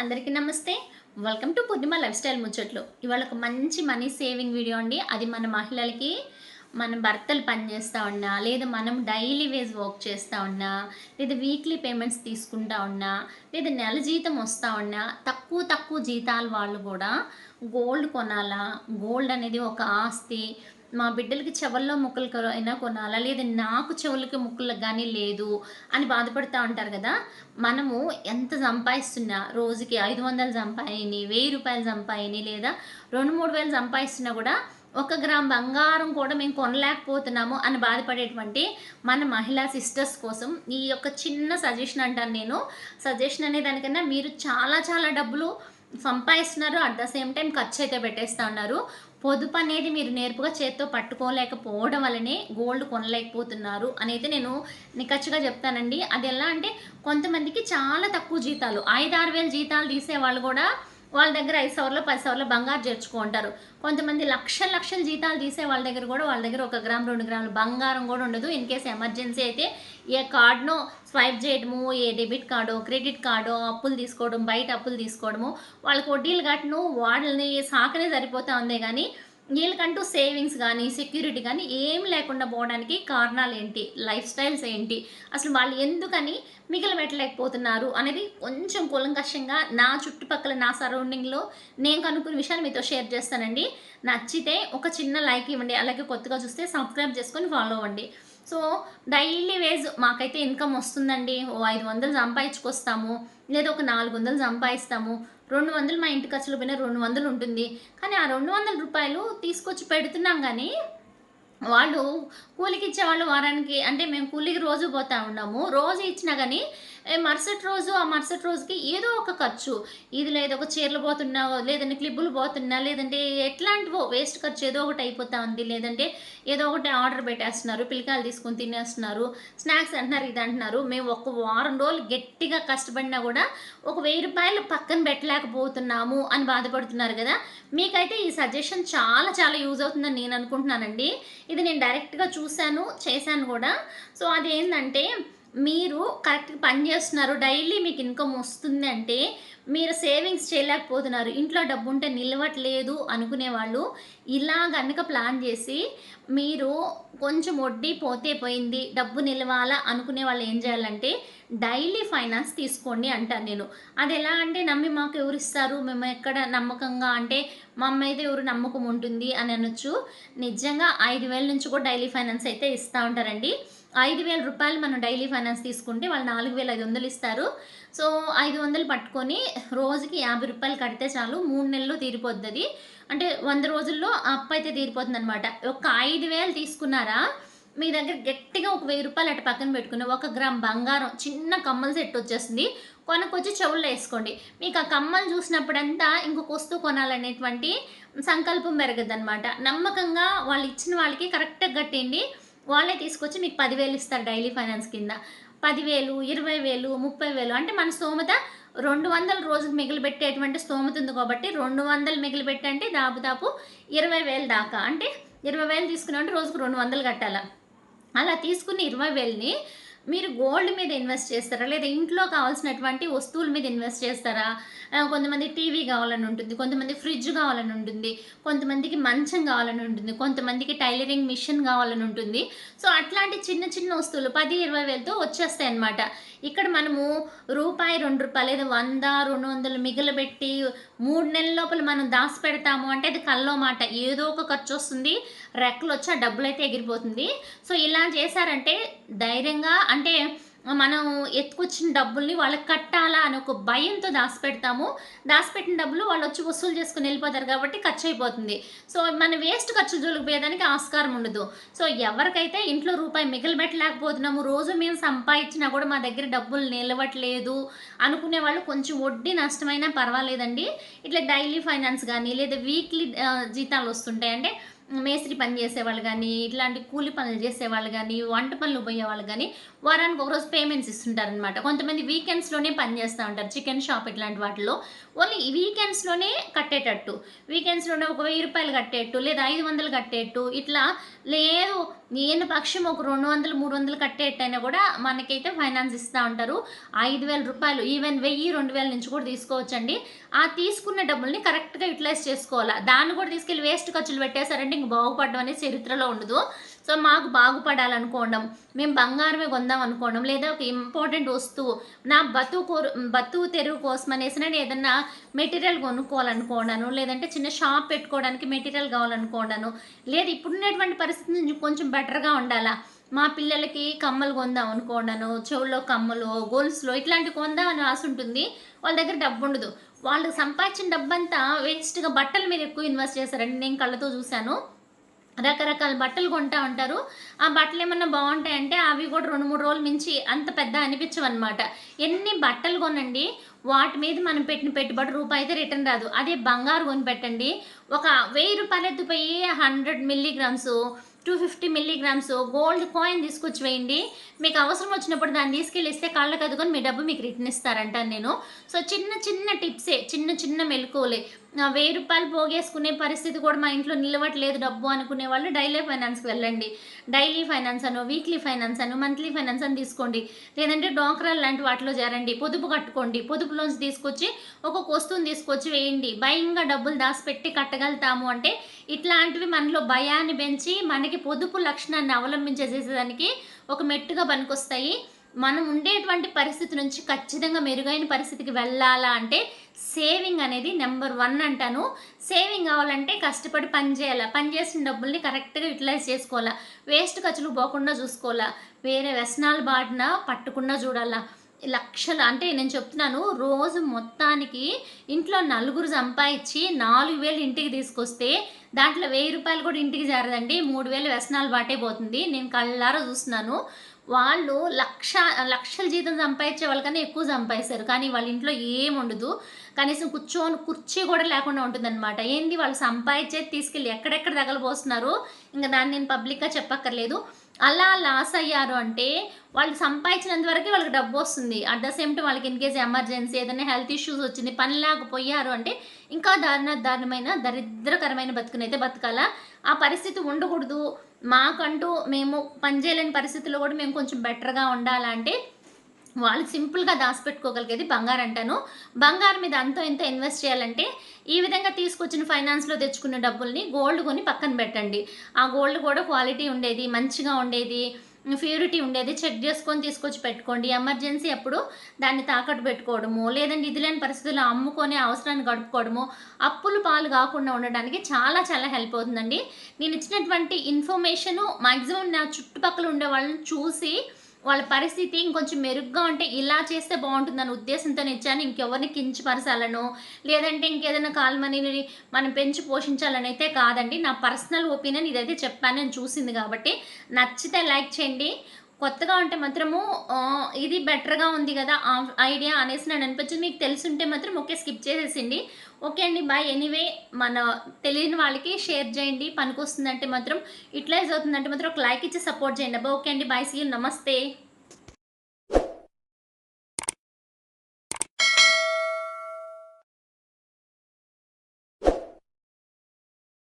అందరికీ నమస్తే. Welcome to పొద్దుమ lifestyle ముచ్చట్లు. ఇవాళ ఒక మంచి మనీ సేవింగ్ వీడియో అండి. అది మన మహిళలకి మన భర్తలు పనిచేస్తూ ఉన్నా లేదా మనం డైలీ వేజ్ వర్క్ చేస్తూ ఉన్నా లేదా వీక్లీ పేమెంట్స్ తీసుకుంటా ఉన్నా లేదా నెల జీతం వస్తూ ఉన్నా తక్కువ తక్కువ జీతాలు వాళ్ళు కూడా గోల్డ్ కొనాలా గోల్డ్ అనేది ఒక ఆస్తి మా బిడ్డలకి చెవుల్లో ముక్కలు అయినా కొనాలా? లేదా నాకు చెవులకి ముక్కలు కానీ లేదు అని బాధపడుతూ ఉంటారు కదా? మనము ఎంత సంపాదిస్తున్నా రోజుకి ఐదు వందలు సంపాయని వెయ్యి రూపాయలు సంపాయని లేదా రెండు మూడు వేలు సంపాదిస్తున్నా కూడా ఒక గ్రామ్ బంగారం కూడా మేము కొనలేకపోతున్నాము అని బాధపడేటువంటి మన మహిళా సిస్టర్స్ కోసం ఈ యొక్క చిన్న సజెషన్ అంటాను నేను. సజెషన్ అనే దానికన్నా మీరు చాలా చాలా డబ్బులు సంపాదిస్తున్నారు. అట్ ద సేమ్ టైం ఖర్చు అయితే పెట్టేస్తూ ఉన్నారు. పొదుపు అనేది మీరు నేర్పుగా చేత్తో పట్టుకోలేకపోవడం వల్లనే గోల్డ్ కొనలేకపోతున్నారు అనేది నేను నిఖచ్చిగా చెప్తానండి. అది ఎలా అంటే కొంతమందికి చాలా తక్కువ జీతాలు ఐదు ఆరు వేల జీతాలు తీసే వాళ్ళు కూడా వాళ్ళ దగ్గర ఐదు సవర్లు పది సవర్లు బంగారు చేర్చుకుంటారు కొంతమంది లక్షల లక్షల జీతాలు తీసే వాళ్ళ దగ్గర కూడా వాళ్ళ దగ్గర ఒక గ్రామ్ రెండు గ్రాములు బంగారం కూడా ఉండదు. ఇన్ కేసు ఎమర్జెన్సీ అయితే ఏ కార్డును స్వైప్ చేయడము ఏ డెబిట్ కార్డు క్రెడిట్ కార్డు అప్పులు తీసుకోవడం బయట అప్పులు తీసుకోవడము వాళ్ళకి వడ్డీలు కట్టను వాళ్ళని సాకనే సరిపోతా ఉంది కానీ వీళ్ళకంటూ సేవింగ్స్ కానీ సెక్యూరిటీ కానీ ఏం లేకుండా పోవడానికి కారణాలు ఏంటి? లైఫ్ స్టైల్స్ ఏంటి? అసలు వాళ్ళు ఎందుకని మిగిలిపెట్టలేకపోతున్నారు అనేది కొంచెం కూలంకషంగా నా చుట్టుపక్కల నా సరౌండింగ్లో నేను కనుక్కున్న విషయాన్ని మీతో షేర్ చేస్తానండి. నచ్చితే ఒక చిన్న లైక్ ఇవ్వండి అలాగే కొత్తగా చూస్తే సబ్స్క్రైబ్ చేసుకొని ఫాలో అవ్వండి. సో డైలీ వేజ్ మాకైతే ఇన్కమ్ వస్తుందండి. ఓ ఐదు వందలు సంపాదించుకొస్తాము లేదా ఒక నాలుగు వందలు సంపాదిస్తాము. రెండు వందలు మా ఇంటి ఖర్చులు పోయినా రెండు వందలు ఉంటుంది. కానీ ఆ రెండు వందల రూపాయలు తీసుకొచ్చి పెడుతున్నాం కానీ వాళ్ళు కూలికి ఇచ్చేవాళ్ళు వారానికి అంటే మేము కూలికి రోజు పోతా ఉన్నాము రోజు ఇచ్చినా కానీ మరుసటి రోజు ఆ మరుసటి రోజుకి ఏదో ఒక ఖర్చు. ఇది లేదా ఒక చీరలు పోతున్నా లేదంటే క్లిప్పులు పోతున్నా లేదంటే ఎట్లాంటివో వేస్ట్ ఖర్చు ఏదో ఒకటి అయిపోతా ఉంది. లేదంటే ఏదో ఒకటి ఆర్డర్ పెట్టేస్తున్నారు పిల్లకాయలు తీసుకొని తినేస్తున్నారు స్నాక్స్ అంటున్నారు ఇది అంటున్నారు. మేము ఒక వారం రోజులు గట్టిగా కష్టపడినా కూడా ఒక వెయ్యి రూపాయలు పక్కన పెట్టలేకపోతున్నాము అని బాధపడుతున్నారు కదా. మీకైతే ఈ సజెషన్ చాలా చాలా యూజ్ అవుతుందని నేను అనుకుంటున్నానండి. ఇది నేను డైరెక్ట్గా చూశాను చేశాను కూడా. సో అదేంటంటే మీరు కరెక్ట్గా పని చేస్తున్నారు. డైలీ మీకు ఇన్కమ్ వస్తుంది అంటే మీరు సేవింగ్స్ చేయలేకపోతున్నారు. ఇంట్లో డబ్బు ఉంటే నిలవట్లేదు అనుకునే వాళ్ళు ఇలా కనుక ప్లాన్ చేసి మీరు కొంచెం వడ్డీ పోతే పోయింది డబ్బు నిలవాలా అనుకునే వాళ్ళు ఏం చేయాలంటే డైలీ ఫైనాన్స్ తీసుకోండి అంటాను నేను. అది ఎలా అంటే నమ్మి మాకు ఎవరు ఇస్తారు? మేము ఎక్కడ నమ్మకంగా అంటే మా అమ్మ అయితే ఎవరు నమ్మకం ఉంటుంది అని అనొచ్చు. నిజంగా ఐదు వేల నుంచి కూడా డైలీ ఫైనాన్స్ అయితే ఇస్తూ ఉంటారండి. ఐదు వేల రూపాయలు మనం డైలీ ఫైనాన్స్ తీసుకుంటే వాళ్ళు నాలుగు వేల ఐదు వందలు ఇస్తారు. సో ఐదు వందలు పట్టుకొని రోజుకి యాభై రూపాయలు కడితే చాలు మూడు నెలలు తీరిపోద్ది అంటే వంద రోజుల్లో అప్పు అయితే తీరిపోతుంది అనమాట ఒక ఐదు వేలు తీసుకున్నారా మీ దగ్గర గట్టిగా ఒక వెయ్యి రూపాయలు అటు పక్కన పెట్టుకుని ఒక గ్రామ్ బంగారం చిన్న కమ్మల సెట్ వచ్చేస్తుంది కొనకొచ్చి చెవుల్లో వేసుకోండి. మీకు ఆ కమ్మలు చూసినప్పుడంతా ఇంకొక వస్తువు కొనాలనేటువంటి సంకల్పం పెరగదు అనమాట నమ్మకంగా వాళ్ళు ఇచ్చిన వాళ్ళకి కరెక్ట్గా కట్టేయండి. వాళ్ళే తీసుకొచ్చి మీకు పదివేలు ఇస్తారు డైలీ ఫైనాన్స్ కింద. పదివేలు ఇరవై వేలు ముప్పై వేలు అంటే మన స్తోమత రెండు వందలు రోజుకు మిగిలిపెట్టేటువంటి స్తోమత ఉంది కాబట్టి రెండు వందలు మిగిలిపెట్టంటే దాపుదాపు ఇరవై వేలు దాకా. అంటే ఇరవై వేలు తీసుకున్నామంటే రోజుకు రెండు వందలు కట్టాలా? అలా తీసుకుని ఇరవై వేలని మీరు గోల్డ్ మీద ఇన్వెస్ట్ చేస్తారా? లేదా ఇంట్లో కావాల్సినటువంటి వస్తువుల మీద ఇన్వెస్ట్ చేస్తారా? కొంతమంది టీవీ కావాలని ఉంటుంది కొంతమంది ఫ్రిడ్జ్ కావాలని ఉంటుంది కొంతమందికి మంచం కావాలని ఉంటుంది కొంతమందికి టైలరింగ్ మిషన్ కావాలని ఉంటుంది. సో అట్లాంటి చిన్న చిన్న వస్తువులు పది ఇరవై వేలతో వచ్చేస్తాయి అన్నమాట. ఇక్కడ మనము రూపాయి రెండు రూపాయలు లేదా వంద రెండు వందలు మిగిలిపెట్టి మూడు నెలల లోపల మనం దాచి పెడతాము అంటే అది కల్లో మాట. ఏదో ఒక ఖర్చు వస్తుంది రెక్కలు వచ్చి ఆ డబ్బులు అయితే ఎగిరిపోతుంది. సో ఇలా చేశారంటే ధైర్యంగా అంటే మనం ఎత్తుకొచ్చిన డబ్బుల్ని వాళ్ళకి కట్టాలా అని ఒక భయంతో దాచిపెడతాము. దాచిపెట్టిన డబ్బులు వాళ్ళు వచ్చి వసూలు చేసుకుని వెళ్ళిపోతారు కాబట్టి ఖర్చు అయిపోతుంది సో మన వేస్ట్ ఖర్చు జోలిపోయేదానికి ఆస్కారం ఉండదు. సో ఎవరికైతే ఇంట్లో రూపాయి మిగిలిపెట్టలేకపోతున్నాము రోజు మేము సంపాదించినా కూడా మా దగ్గర డబ్బులు నిలవట్లేదు అనుకునే వాళ్ళు కొంచెం వడ్డీ నష్టమైనా పర్వాలేదండి. ఇట్లా డైలీ ఫైనాన్స్ కానీ లేదా వీక్లీ జీతాలు వస్తుంటాయి. అంటే మేస్త్రి పని చేసేవాళ్ళు కానీ ఇట్లాంటి కూలి పనులు చేసేవాళ్ళు కానీ వంట పనులు పోయేవాళ్ళు కానీ వారానికి ఒకరోజు పేమెంట్స్ ఇస్తుంటారనమాట కొంతమంది వీకెండ్స్లోనే పని చేస్తూ ఉంటారు చికెన్ షాప్ ఇట్లాంటి వాటిలో ఓన్లీ వీకెండ్స్లోనే కట్టేటట్టు. వీకెండ్స్లోనే ఒక వెయ్యి రూపాయలు కట్టేట్టు లేదా ఐదు వందలు కట్టేట్టు ఇట్లా లేదు నేను పక్షం ఒక రెండు వందలు మూడు వందలు కట్టేటైనా కూడా మనకైతే ఫైనాన్స్ ఇస్తూ ఉంటారు. ఐదు వేల రూపాయలు ఈవెన్ వెయ్యి రెండు వేల నుంచి కూడా తీసుకోవచ్చండి. ఆ తీసుకున్న డబ్బుల్ని కరెక్ట్గా యూటిలైజ్ చేసుకోవాలా. దాన్ని కూడా తీసుకెళ్ళి వేస్ట్ ఖర్చులు పెట్టేశారంటే ఇంక బాగుపడడం అనేది చరిత్రలో ఉండదు. సో మాకు బాగుపడాలనుకోవడం మేము బంగారమే కొందాం అనుకోవడం లేదా ఒక ఇంపార్టెంట్ వస్తువు నా బతుకు బతుకు తెరువు కోసం అనేసి నేను ఏదన్నా మెటీరియల్ కొనుక్కోవాలనుకోవడాను లేదంటే చిన్న షాప్ పెట్టుకోవడానికి మెటీరియల్ కావాలనుకోవడాను లేదు ఇప్పుడున్నటువంటి పరిస్థితి నుంచి కొంచెం బెటర్గా ఉండాలా? మా పిల్లలకి కమ్మలు కొందాం అనుకోండాను చెవుల్లో కమ్మలు గోల్స్లో ఇట్లాంటివి కొందాం అని ఆశ ఉంటుంది. వాళ్ళ దగ్గర డబ్బు ఉండదు. వాళ్ళు సంపాదించిన డబ్బంతా వేస్ట్గా బట్టల మీద ఎక్కువ ఇన్వెస్ట్ చేశారండి నేను కళ్ళతో చూశాను. రకరకాల బట్టలు కొంటా ఉంటారు. ఆ బట్టలు ఏమన్నా బాగుంటాయంటే అవి కూడా రెండు మూడు రోజులు మించి అంత పెద్ద అనిపించవు అనమాట ఎన్ని బట్టలు కొనండి వాటి మీద మనం పెట్టిన పెట్టుబడి రూపాయి అయితే రిటర్న్ రాదు. అదే బంగారు కొని పెట్టండి. ఒక వెయ్యి రూపాయలు ఎత్తుపోయి hundred milligrams two fifty milligrams gold coin తీసుకొచ్చి వేయండి మీకు అవసరం వచ్చినప్పుడు దాన్ని తీసుకెళ్ళి ఇస్తే కళ్ళకు అదుకొని మీ డబ్బు మీకు రిటర్న్ ఇస్తారంటాను నేను. సో చిన్న చిన్న టిప్సే చిన్న చిన్న మెలకువలే. వెయ్యి రూపాయలు పోగేసుకునే పరిస్థితి కూడా మా ఇంట్లో నిలవట్లేదు డబ్బు అనుకునే వాళ్ళు డైలీ ఫైనాన్స్కి వెళ్ళండి. డైలీ ఫైనాన్స్ అను వీక్లీ ఫైనాన్స్ అను మంత్లీ ఫైనాన్స్ అని తీసుకోండి. లేదంటే డోక్రాలు లాంటి వాటిలో చేరండి. పొదుపు కట్టుకోండి. పొదుపులోంచి తీసుకొచ్చి ఒక్కొక్క వస్తువుని తీసుకొచ్చి వేయండి. భయంగా డబ్బులు దాచిపెట్టి కట్టగలుగుతాము అంటే ఇట్లాంటివి మనలో భయాన్ని పెంచి మనకి పొదుపు లక్షణాన్ని అవలంబించేసేదానికి ఒక మెట్టుగా పనికొస్తాయి. మనం ఉండేటువంటి పరిస్థితి నుంచి ఖచ్చితంగా మెరుగైన పరిస్థితికి వెళ్ళాలా అంటే సేవింగ్ అనేది నెంబర్ వన్ అంటాను. సేవింగ్ కావాలంటే కష్టపడి పని చేయాలా? పని చేసిన డబ్బుల్ని కరెక్ట్గా యూటిలైజ్ చేసుకోవాలా? వేస్ట్ ఖర్చులు పోకుండా చూసుకోవాలా? వేరే వ్యసనాలు బాటిన పట్టకుండా చూడాలా? లక్షలు అంటే నేను చెప్తున్నాను రోజు మొత్తానికి ఇంట్లో నలుగురు సంపాదించి నాలుగు వేలు ఇంటికి తీసుకొస్తే దాంట్లో వెయ్యి రూపాయలు కూడా ఇంటికి చేరదండి. మూడు వేలు వ్యసనాలు బాటే పోతుంది. నేను కళ్ళారా చూస్తున్నాను. వాళ్ళు లక్ష లక్షల జీతం సంపాదించే వాళ్ళకన్నా ఎక్కువ సంపాదిస్తారు. కానీ వాళ్ళ ఇంట్లో ఏం ఉండదు. కనీసం కూర్చోని కుర్చీ కూడా లేకుండా ఉంటుందన్నమాట. ఏంది వాళ్ళు సంపాదించేది తీసుకెళ్ళి ఎక్కడెక్కడ తగలబోస్తున్నారు? ఇంకా దాన్ని నేను పబ్లిక్గా చెప్పక్కర్లేదు. అలా లాస్ అయ్యారు అంటే వాళ్ళు సంపాదించినంత వరకు వాళ్ళకి డబ్బు వస్తుంది. అట్ ద సేమ్ టైం వాళ్ళకి ఇన్ కేస్ ఎమర్జెన్సీ ఏదైనా హెల్త్ ఇష్యూస్ వచ్చింది పని లేకపోయారు అంటే ఇంకా దారుణ దారుణమైన దరిద్రకరమైన బతుకునైతే బతకాల? ఆ పరిస్థితి ఉండకూడదు. మాకంటూ మేము పనిచేయలేని పరిస్థితుల్లో కూడా మేము కొంచెం బెటర్గా ఉండాలంటే వాళ్ళు సింపుల్గా దాచిపెట్టుకోగలిగేది బంగారం అంటాను. బంగారం మీద అంతో ఇంత ఇన్వెస్ట్ చేయాలంటే ఈ విధంగా తీసుకొచ్చిన ఫైనాన్స్లో తెచ్చుకున్న డబ్బుల్ని గోల్డ్ కొని పక్కన పెట్టండి. ఆ గోల్డ్ కూడా క్వాలిటీ ఉండేది మంచిగా ఉండేది. ప్యూరిటీ ఉండేది. చెక్ చేసుకొని తీసుకొచ్చి పెట్టుకోండి. ఎమర్జెన్సీ అప్పుడు దాన్ని తాకట్టు పెట్టుకోవడము లేదంటే ఇది లేని పరిస్థితుల్లో అమ్ముకొని అవసరాన్ని గడుపుకోవడము అప్పులు పాలు కాకుండా ఉండడానికి చాలా చాలా హెల్ప్ అవుతుందండి. నేను ఇచ్చినటువంటి ఇన్ఫర్మేషను మ్యాక్సిమం నా చుట్టుపక్కల ఉండే వాళ్ళని చూసి వాళ్ళ పరిస్థితి ఇంకొంచెం మెరుగ్గా ఉంటే ఇలా చేస్తే బాగుంటుందన్న ఉద్దేశంతో ఇచ్చాను. ఇంకెవరిని కించపరచాలను లేదంటే ఇంకేదైనా కాల్మనీని మనం పెంచి పోషించాలని అయితే కాదండి. నా పర్సనల్ ఒపీనియన్ ఇదైతే చెప్పాను నేను చూసింది కాబట్టి నచ్చితే లైక్ చేయండి. కొత్తగా ఉంటే మాత్రము ఇది బెటర్గా ఉంది కదా ఆ ఐడియా అనేసి నేను అనిపించింది. మీకు తెలుసుంటే మాత్రం ఓకే స్కిప్ చేసేసిండి. ఓకే అండి బాయ్. ఎనీవే మన తెలియని వాళ్ళకి షేర్ చేయండి. పనికొస్తుందంటే మాత్రం యూటిలైజ్ అవుతుందంటే మాత్రం ఒక లైక్ ఇచ్చి సపోర్ట్ చేయండి. అబ్బా ఓకే అండి బాయ్. సీ నమస్తే.